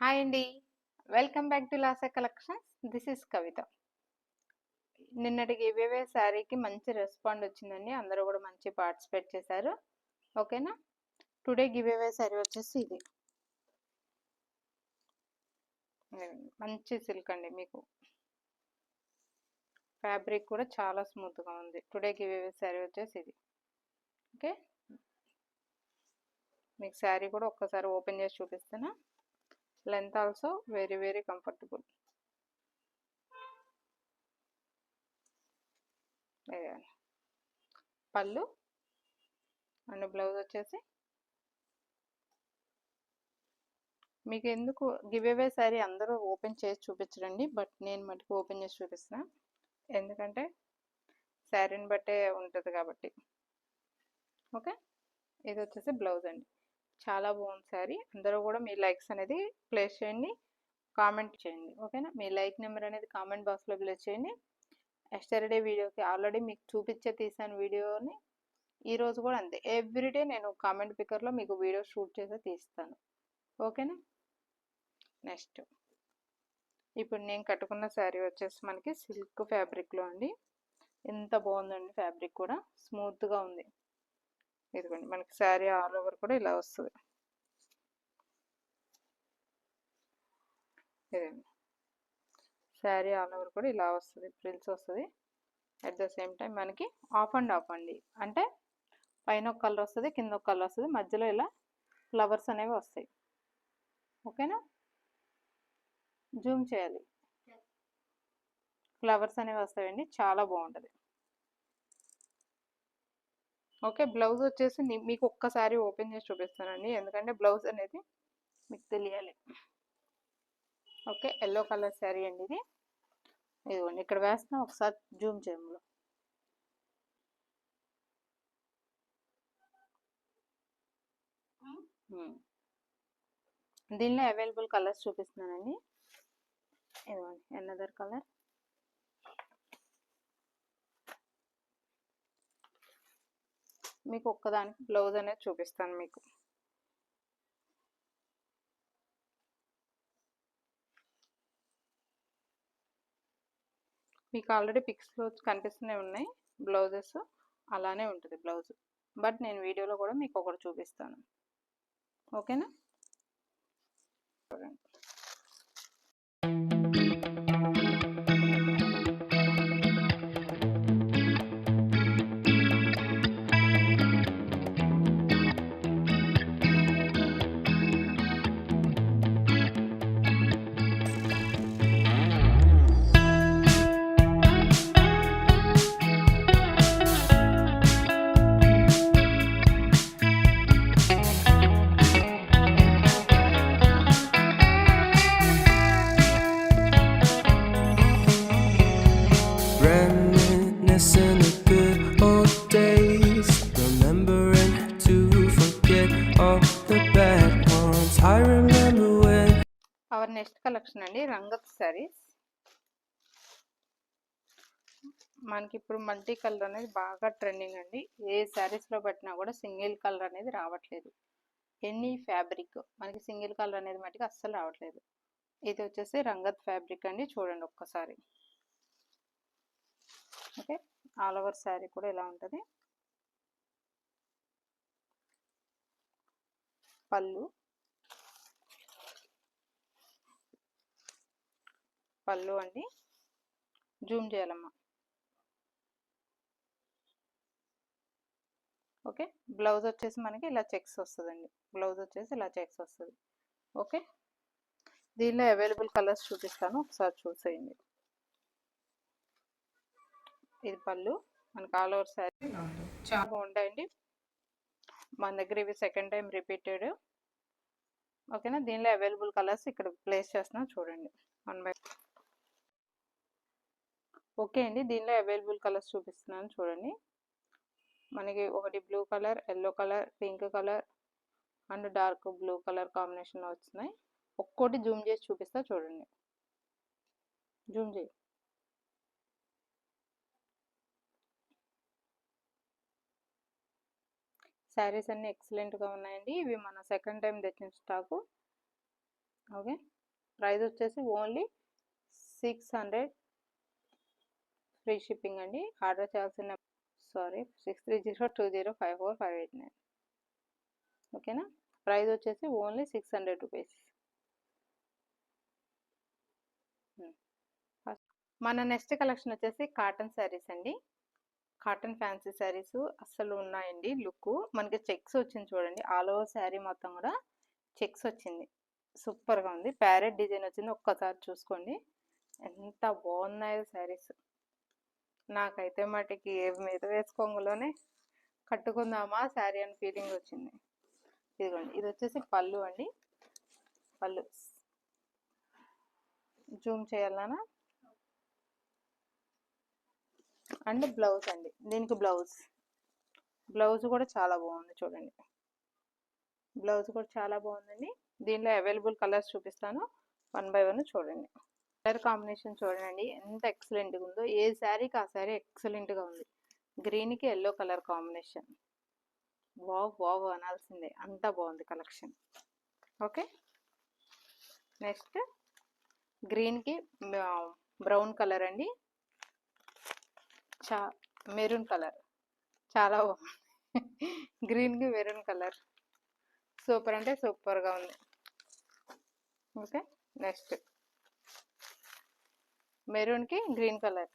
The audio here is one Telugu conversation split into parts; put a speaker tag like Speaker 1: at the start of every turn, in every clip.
Speaker 1: హాయ్ అండి. Welcome back to Lasa collections. This is Kavitha. నిన్నటికి ఇవేవే శారీకి మంచి రెస్పాండ్ వచ్చిందండి. అందరూ కూడా మంచి పార్టిసిపేట్ చేశారు. ఓకేనా? టుడే గివేవే శారీ వచ్చేసి ఇది. మంచి సిల్క్ అండి మీకు. ఫ్యాబ్రిక్ కూడా చాలా స్మూత్గా ఉంది. టుడే గివేవే శారీ వచ్చేసి ఇది. ఓకే? మీకు శారీ కూడా ఒక్కసారి ఓపెన్ చేసి చూపిస్తాను length also very very comfortable పళ్ళు? అండ్ బ్లౌజ్ వచ్చేసి? మీకు ఎందుకు గివ్ అవే అందరూ ఓపెన్ చేసి చూపించరండి బట్ నేను మటుకు ఓపెన్ చేసి చూపిస్తున్నా. ఎందుకంటే శారీని బట్టే ఉంటుంది కాబట్టి. ఓకే ఇది వచ్చేసి బ్లౌజ్ అండి. చాలా బాగుంది శారీ అందరూ కూడా మీ లైక్స్ అనేది ప్లేస్ చేయండి. కామెంట్ చేయండి. ఓకేనా? మీ లైక్ నెంబర్ అనేది కామెంట్ బాక్స్లో ప్లేస్ చేయండి. ఎస్టర్డే వీడియోకి ఆల్రెడీ మీకు చూపించే తీసాను వీడియోని. ఈరోజు కూడా అంతే. ఎవ్రీడే నేను కామెంట్ పికర్లో మీకు వీడియో షూట్ చేసి తీస్తాను. ఓకేనా? నెక్స్ట్. ఇప్పుడు నేను కట్టుకున్న శారీ వచ్చేసి మనకి సిల్క్ ఫ్యాబ్రిక్లో అండి. ఎంత బాగుందండి ఫ్యాబ్రిక్ కూడా. స్మూత్గా ఉంది. ఇదిగోండి మనకి శారీ ఆల్ ఓవర్ కూడా ఇలా వస్తుంది. ఇదండి శారీ ఆల్ ఓవర్ కూడా ఇలా వస్తుంది ప్రిల్స్ వస్తుంది. అట్ ద సేమ్ టైం మనకి ఆఫ్ అండ్ ఆఫ్ అండి. అంటే పైన ఒక కలర్ వస్తుంది కింద ఒక కలర్ వస్తుంది మధ్యలో ఇలా ఫ్లవర్స్ అనేవి వస్తాయి. ఓకేనా? జూమ్ చేయాలి. ఫ్లవర్స్ అనేవి వస్తాయండి చాలా బాగుంటుంది. ఓకే. బ్లౌజ్ వచ్చేసి మీకు ఒక్కసారి ఓపెన్ చేసి చూపిస్తానండి. ఎందుకంటే బ్లౌజ్ అనేది మీకు తెలియాలి. ఓకే. ఎల్లో కలర్ శారీ అండి ఇది. ఇదిగోండి. ఇక్కడ వేస్తున్నాం ఒకసారి జూమ్ చేయములో దీనిలో అవైలబుల్ కలర్స్ చూపిస్తున్నానండి. ఇదిగోండి. Another colour? మీకు ఒక్కదానికి బ్లౌజ్ అనేది చూపిస్తాను మీకు. మీకు ఆల్రెడీ పిక్స్లో కనిపిస్తూనే ఉన్నాయి బ్లౌజెస్ అలానే ఉంటుంది బ్లౌజ్. బట్ నేను వీడియోలో కూడా మీకు ఒకటి చూపిస్తాను. ఓకేనా? చూడండి. కలెక్షన్ అండి రంగత్ శారీస్. మనకి ఇప్పుడు మల్టీ కలర్ అనేది బాగా ట్రెండింగ్ అండి. ఏ శారీస్లో పెట్టినా కూడా సింగిల్ కలర్ అనేది రావట్లేదు. ఎనీ ఫ్యాబ్రిక్ మనకి సింగిల్ కలర్ అనేది మటుకు అస్సలు రావట్లేదు. ఇది వచ్చేసి రంగత్ ఫ్యాబ్రిక్ అండి చూడండి ఒక్కసారి. ఓకే ఆల్ ఓవర్ శారీ కూడా ఇలా ఉంటుంది. పళ్ళు. పళ్ళు అండి. జూమ్ చేయాలమ్మా. ఓకే బ్లౌజ్ వచ్చేసి మనకి ఇలా చెక్స్ వస్తుందండి. బ్లౌజ్ వచ్చేసి ఇలా చెక్స్ వస్తుంది. ఓకే దీనిలో అవైలబుల్ కలర్స్ చూపిస్తాను ఒకసారి చూసేయండి. ఇది పళ్ళు మనకి ఆల్ ఓవర్ శారీ చాలా బాగుంటాయండి. మన దగ్గర ఇవి సెకండ్ టైం రిపీటెడ్. ఓకేనా దీనిలో అవైలబుల్ కలర్స్ ఇక్కడ ప్లేస్ చేస్తున్నా చూడండి. వన్ బై ఓకే అండి. దీనిలో అవైలబుల్ కలర్స్ చూపిస్తున్నాను చూడండి. మనకి ఒకటి blue colour yellow colour pink colour and dark blue colour కాంబినేషన్లో వస్తున్నాయి. ఒక్కోటి జూమ్ చేసి చూపిస్తా చూడండి. జూమ్ చేయి. శారీస్ అన్ని ఎక్సలెంట్గా ఉన్నాయండి. ఇవి మన సెకండ్ టైం తెచ్చిన స్టాకు. ఓకే. ప్రైస్ వచ్చేసి only six hundred free shipping అండి. ఆర్డర్ చేయాల్సిన sorry six three zero two zero five four five eight nine. ఓకేనా? ప్రైస్ వచ్చేసి ఓన్లీ సిక్స్ హండ్రెడ్ రూపీస్. మన నెక్స్ట్ కలెక్షన్ వచ్చేసి కాటన్ శారీస్ అండి. కాటన్ ఫ్యాన్సీ శారీస్ అస్సలు ఉన్నాయండి లుక్ మనకి చెక్స్ వచ్చింది చూడండి. ఆల్ ఓవర్ శారీ మొత్తం కూడా చెక్స్ వచ్చింది. సూపర్గా ఉంది. ప్యారెట్ డిజైన్ వచ్చింది. ఒక్కసారి చూసుకోండి. ఎంత బాగున్నాయో శారీస్. నాకైతే మటుకి ఏ మీద వేసుకోంగలోనే కట్టుకుందామా శారీ అని ఫీలింగ్ వచ్చింది. ఇదిగోండి ఇది వచ్చేసి పళ్ళు అండి. పళ్ళు. జూమ్ చేయాలనా? అండ్ బ్లౌజ్ అండి దీనికి బ్లౌజ్. బ్లౌజ్ కూడా చాలా బాగుంది చూడండి. బ్లౌజ్ కూడా చాలా బాగుందండి. దీనిలో అవైలబుల్ కలర్స్ చూపిస్తాను. వన్ బై వన్ చూడండి. కలర్ కాంబినేషన్ చూడండి. ఎంత ఎక్సలెంట్గా ఉందో. ఏ శారీకి ఆ శారీ ఎక్సలెంట్గా ఉంది. గ్రీన్కి yellow colour combination. Wow wow అనాల్సిందే. అంత బాగుంది కలెక్షన్. ఓకే? నెక్స్ట్ గ్రీన్కి బ్రౌన్ కలర్ అండి. చా మెరూన్ కలర్. చాలా బాగుంది. గ్రీన్కి మెరూన్ కలర్. సూపర్ అంటే సూపర్గా ఉంది. ఓకే? నెక్స్ట్ మెరూన్కి గ్రీన్ కలర్.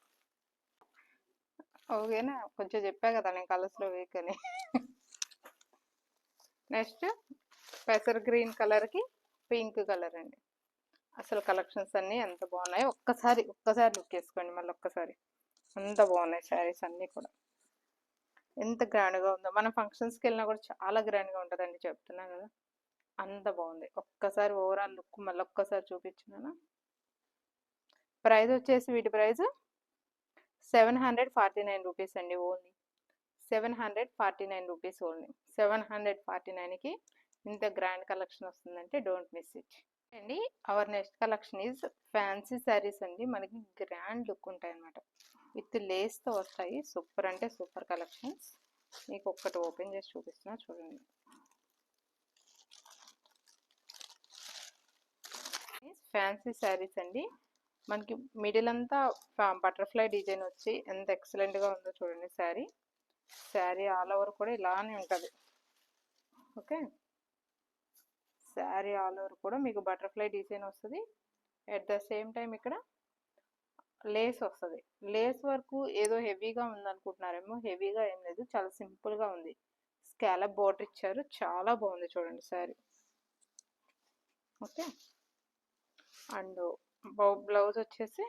Speaker 1: ఓకేనా? కొంచెం చెప్పా కదా నేను కలర్స్లో వీక్ అని. నెక్స్ట్ పెసర్ గ్రీన్ కలర్కి పింక్ కలర్ అండి. అసలు కలెక్షన్స్ అన్నీ ఎంత బాగున్నాయి ఒక్కసారి ఒక్కసారి లుక్ వేసుకోండి మళ్ళీ ఒక్కసారి. అంత బాగున్నాయి శారీస్ అన్నీ కూడా. ఎంత గ్రాండ్గా ఉందో. మనం ఫంక్షన్స్కి వెళ్ళినా కూడా చాలా గ్రాండ్గా ఉంటుందండి చెప్తున్నా కదా. అంత బాగుంది. ఒక్కసారి ఓవరాల్ లుక్ మళ్ళీ ఒక్కసారి చూపించినా ప్రైస్ వచ్చేసి వీటి price seven hundred forty nine rupees అండి only. Seven hundred forty nine rupees only. Seven hundred forty నైన్కి ఇంత గ్రాండ్ కలెక్షన్ వస్తుందంటే డోంట్ మిస్ ఇట్. అండి our next collection is fancy saris అండి. మనకి గ్రాండ్ లుక్ ఉంటాయి అన్నమాట విత్ లేస్తో వస్తాయి. సూపర్ అంటే సూపర్ కలెక్షన్స్. మీకు ఒక్కటి ఓపెన్ చేసి చూపిస్తున్నా చూడండి. ఫ్యాన్సీ శారీస్ అండి. మనకి మిడిల్ అంతా బటర్ఫ్లై డిజైన్ వచ్చి ఎంత ఎక్సలెంట్గా ఉందో చూడండి శారీ. శారీ ఆల్ ఓవర్ కూడా ఇలానే ఉంటుంది. ఓకే? శారీ ఆల్ ఓవర్ కూడా మీకు బటర్ఫ్లై డిజైన్ వస్తుంది. ఎట్ ద సేమ్ టైం ఇక్కడ లేస్ వస్తుంది. లేస్ వరకు ఏదో హెవీగా ఉందనుకుంటున్నారేమో హెవీగా ఏం లేదు చాలా సింపుల్గా ఉంది. స్కాలప్ బోర్డర్ ఇచ్చారు చాలా బాగుంది చూడండి శారీ. ఓకే? అండ్ బ్లౌజ్ వచ్చేసి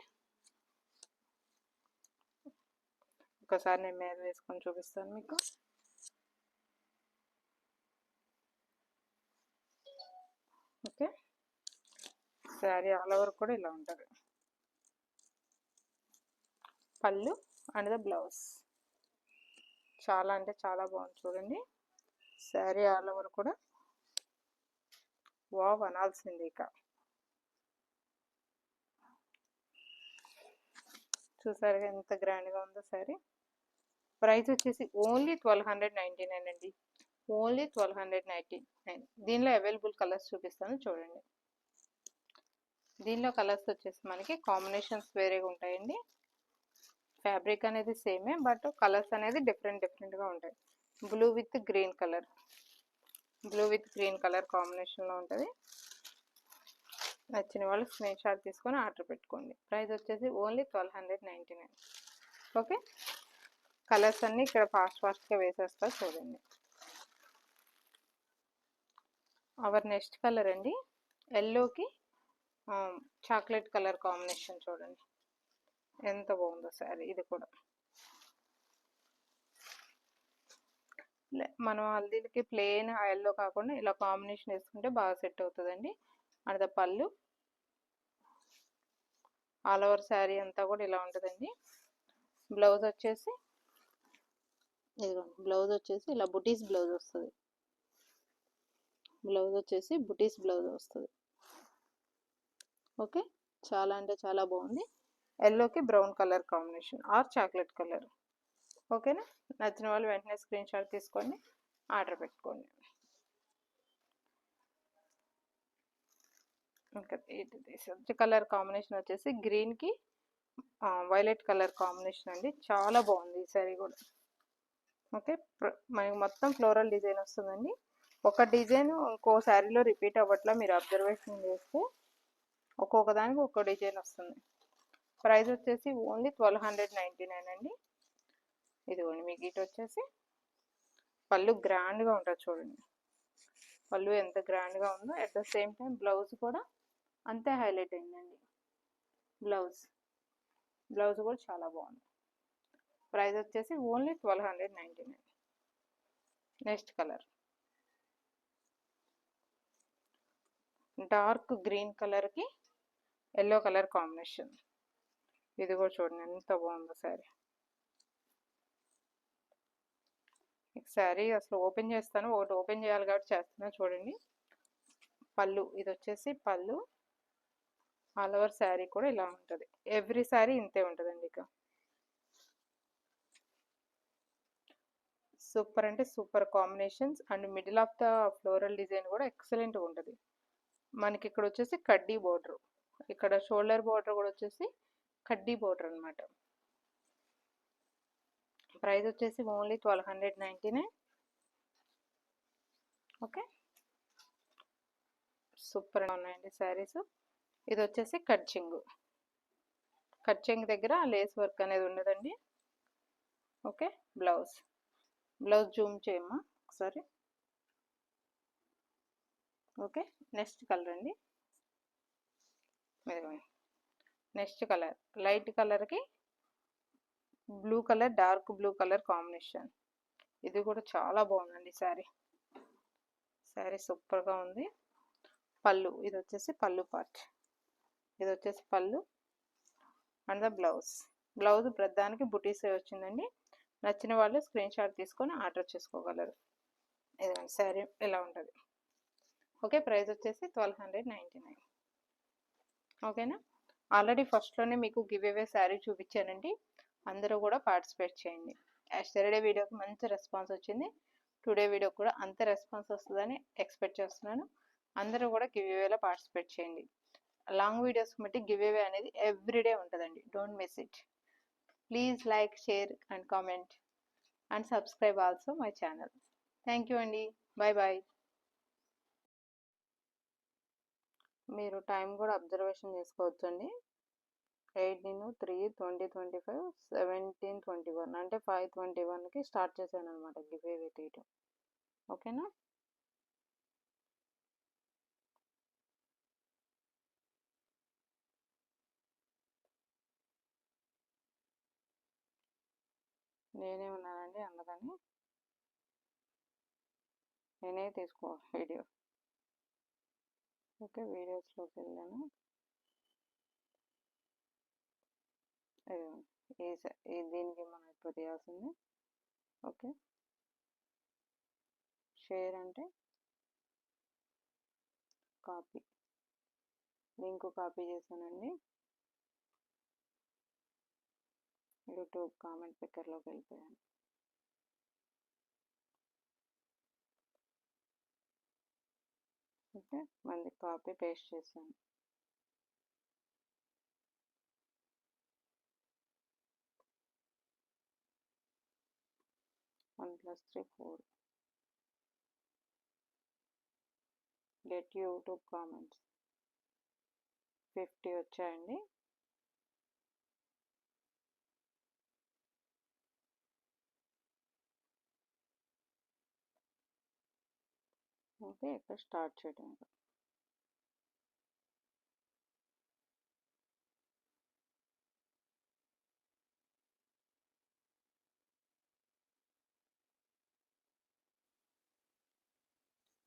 Speaker 1: ఒకసారి నేను మీద వేసుకొని చూపిస్తాను మీకు. ఓకే. శారీ ఆల్ ఓవర్ కూడా ఇలా ఉంటుంది. పళ్ళు అండ్ ద బ్లౌజ్. చాలా అంటే చాలా బాగుంది చూడండి. శారీ ఆల్ ఓవర్ కూడా వావ్ అనాల్సింది ఇక. చూసారు ఎంత గ్రాండ్గా ఉందో సారీ. ప్రైస్ వచ్చేసి only twelve hundred ninety nine అండి. Only twelve hundred ninety nine. దీనిలో అవైలబుల్ కలర్స్ చూపిస్తాను చూడండి. దీనిలో కలర్స్ వచ్చేసి మనకి కాంబినేషన్స్ వేరేగా ఉంటాయండి. ఫ్యాబ్రిక్ అనేది సేమే బట్ కలర్స్ అనేది డిఫరెంట్ డిఫరెంట్గా ఉంటాయి. Blue with green colour. Blue with green colour కాంబినేషన్లో ఉంటుంది. నచ్చిన వాళ్ళు స్క్రీన్ షాట్ తీసుకొని ఆర్డర్ పెట్టుకోండి. ప్రైస్ వచ్చేసి only twelve hundred ninety nine okay colours అన్నీ ఇక్కడ ఫాస్ట్ ఫాస్ట్గా వేసేస్తా చూడండి. అవర్ నెక్స్ట్ కలర్ అండి. ఎల్లోకి చాక్లెట్ కలర్ కాంబినేషన్ చూడండి. ఎంత బాగుందో సారీ ఇది కూడా. మనం దీనికి ప్లెయిన్ ఎల్లో కాకుండా ఇలా కాంబినేషన్ వేసుకుంటే బాగా సెట్ అవుతుందండి. అండ్ ద పళ్ళు ఆల్ ఓవర్ శారీ అంతా కూడా ఇలా ఉంటుందండి. బ్లౌజ్ వచ్చేసి ఇదిగోండి బ్లౌజ్ వచ్చేసి ఇలా బుటీస్ బ్లౌజ్ వస్తుంది. బ్లౌజ్ వచ్చేసి బుటీస్ బ్లౌజ్ వస్తుంది. ఓకే? చాలా అంటే చాలా బాగుంది. ఎల్లోకి brown colour combination or chocolate colour. ఓకేనా? నచ్చిన వాళ్ళు వెంటనే స్క్రీన్ షాట్ తీసుకోండి ఆర్డర్ పెట్టుకోండి ఇంకా ఇది సబ్జ కలర్ కాంబినేషన్ వచ్చేసి గ్రీన్కి వైలెట్ కలర్ కాంబినేషన్ అండి. చాలా బాగుంది ఈ సారీ కూడా. ఓకే మనకి మొత్తం ఫ్లోరల్ డిజైన్ వస్తుందండి. ఒక డిజైన్ ఇంకో శారీలో రిపీట్ అవ్వట్లా మీరు అబ్జర్వేషన్ చేస్తే ఒక్కొక్క దానికి ఒక్కో డిజైన్ వస్తుంది. ప్రైస్ వచ్చేసి only twelve hundred ninety nine అండి. ఇదిగోండి మీకు ఇటు వచ్చేసి పళ్ళు గ్రాండ్గా ఉంటుంది చూడండి. పళ్ళు ఎంత గ్రాండ్గా ఉందో at the same time blouse కూడా అంతే హైలైట్ అయిందండి. బ్లౌజ్. బ్లౌజ్ కూడా చాలా బాగుంది. ప్రైస్ వచ్చేసి only twelve hundred ninety nine. Next colour. Dark green కలర్కి ఎల్లో కలర్ కాంబినేషన్. ఇది కూడా చూడండి ఎంత బాగుందో శారీ. శారీ అసలు ఓపెన్ చేస్తాను. ఒకటి ఓపెన్ చేయాలి కాబట్టి చేస్తున్నా చూడండి. పళ్ళు. ఇది వచ్చేసి పళ్ళు. ఆల్ ఓవర్ శారీ కూడా ఇలా ఉంటుంది. ఎవ్రీ శారీ ఇంతే ఉంటుందండి ఇక. సూపర్ అంటే super combinations and middle of the floral design కూడా ఎక్సలెంట్గా ఉంటుంది. మనకి ఇక్కడ వచ్చేసి కడ్డీ బోర్డర్. ఇక్కడ షోల్డర్ బోర్డర్ కూడా వచ్చేసి కడ్డీ బోర్డర్ అనమాట ప్రైస్ వచ్చేసి only twelve hundred ninety nine okay. Super ఉన్నాయండి శారీస్. ఇది వచ్చేసి కట్చింగ్. కట్చింగ్ దగ్గర లేస్ వర్క్ అనేది ఉండదండి. Okay blouse. బ్లౌజ్ జూమ్ చేయమ్మా ఒకసారి. ఓకే నెక్స్ట్ కలర్ అండి. Next colour. లైట్ కలర్కి blue colour dark blue colour combination. ఇది కూడా చాలా బాగుందండి శారీ. శారీ సూపర్గా ఉంది. పళ్ళు ఇది వచ్చేసి పళ్ళు పార్ట్. ఇది వచ్చేసి పళ్ళు అండ్ ద బ్లౌజ్. బ్లౌజ్ ప్రధానికి బుటీస్ వచ్చిందండి. నచ్చిన వాళ్ళు స్క్రీన్ షాట్ తీసుకొని ఆర్డర్ చేసుకోగలరు. ఇదండి శారీ ఇలా ఉంటుంది? ఓకే ప్రైస్ వచ్చేసి ట్వెల్వ్ హండ్రెడ్ నైంటీ నైన్. ఓకేనా? ఆల్రెడీ ఫస్ట్లోనే మీకు గివ్ అవే శారీ చూపించానండి. అందరూ కూడా పార్టిసిపేట్ చేయండి. యాస్టర్డే వీడియోకి మంచి రెస్పాన్స్ వచ్చింది. టుడే వీడియోకి కూడా అంత రెస్పాన్స్ వస్తుందని ఎక్స్పెక్ట్ చేస్తున్నాను. అందరూ కూడా గివ్ అవేలో పార్టిసిపేట్ చేయండి. లాంగ్ వీడియోస్ బట్టి గివ్ అవే అనేది ఎవ్రీడే ఉంటుందండి. Don't miss it. Please like share and comment. And subscribe also my channel. Thank you అండి. బాయ్ బాయ్ మీరు టైం కూడా అబ్జర్వేషన్ చేసుకోవచ్చండి. Eighteen three twenty twenty five seventeen twenty one. అంటే ఫైవ్ ట్వంటీ వన్కి స్టార్ట్ చేశాను అనమాట గివ్ అవే తీయటం. ఓకేనా? నేనే ఉన్నానండి అందుకని నేనే తీసుకో వీడియో. ఓకే వీడియోస్లోకి వెళ్ళాను ఈ దీనికి మనం ఇప్పుడు తీయాల్సింది ఓకే. షేర్ అంటే? కాపీ. లింక్ కాపీ చేశానండి. యూట్యూబ్ కామెంట్ పిక్కర్లోకి వెళ్ళిపోయాను. అయితే మళ్ళీ కాపీ పేస్ట్ చేశాను. One plus three four. Get YouTube comments. Fifty వచ్చాయండి. ఓకే ఇక్కడ స్టార్ట్ చేయడం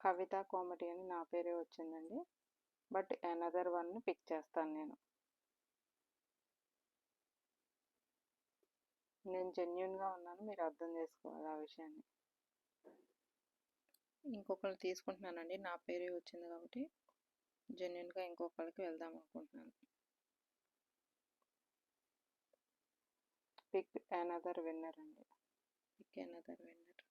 Speaker 1: కవిత కామెడీ అని నా పేరే వచ్చిందండి. బట్ అనదర్ వన్ పిక్ చేస్తాను నేను. నేను జెన్యున్గా ఉన్నాను మీరు అర్థం చేసుకోవాలి ఆ విషయాన్ని. ఇంకొకరు తీసుకుంటున్నానండి. నా పేరే వచ్చింది కాబట్టి జెన్యున్గా ఇంకొకరికి వెళ్దాం అనుకుంటున్నాను. పిక్ అనదర్ విన్నర్ అండి. పిక్ అనదర్ విన్నర్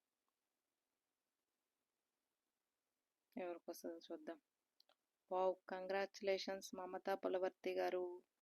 Speaker 1: ఎవరికి వస్తుందో చూద్దాం. వావ్ కంగ్రాచులేషన్స్ మమతా పులవర్తి గారు.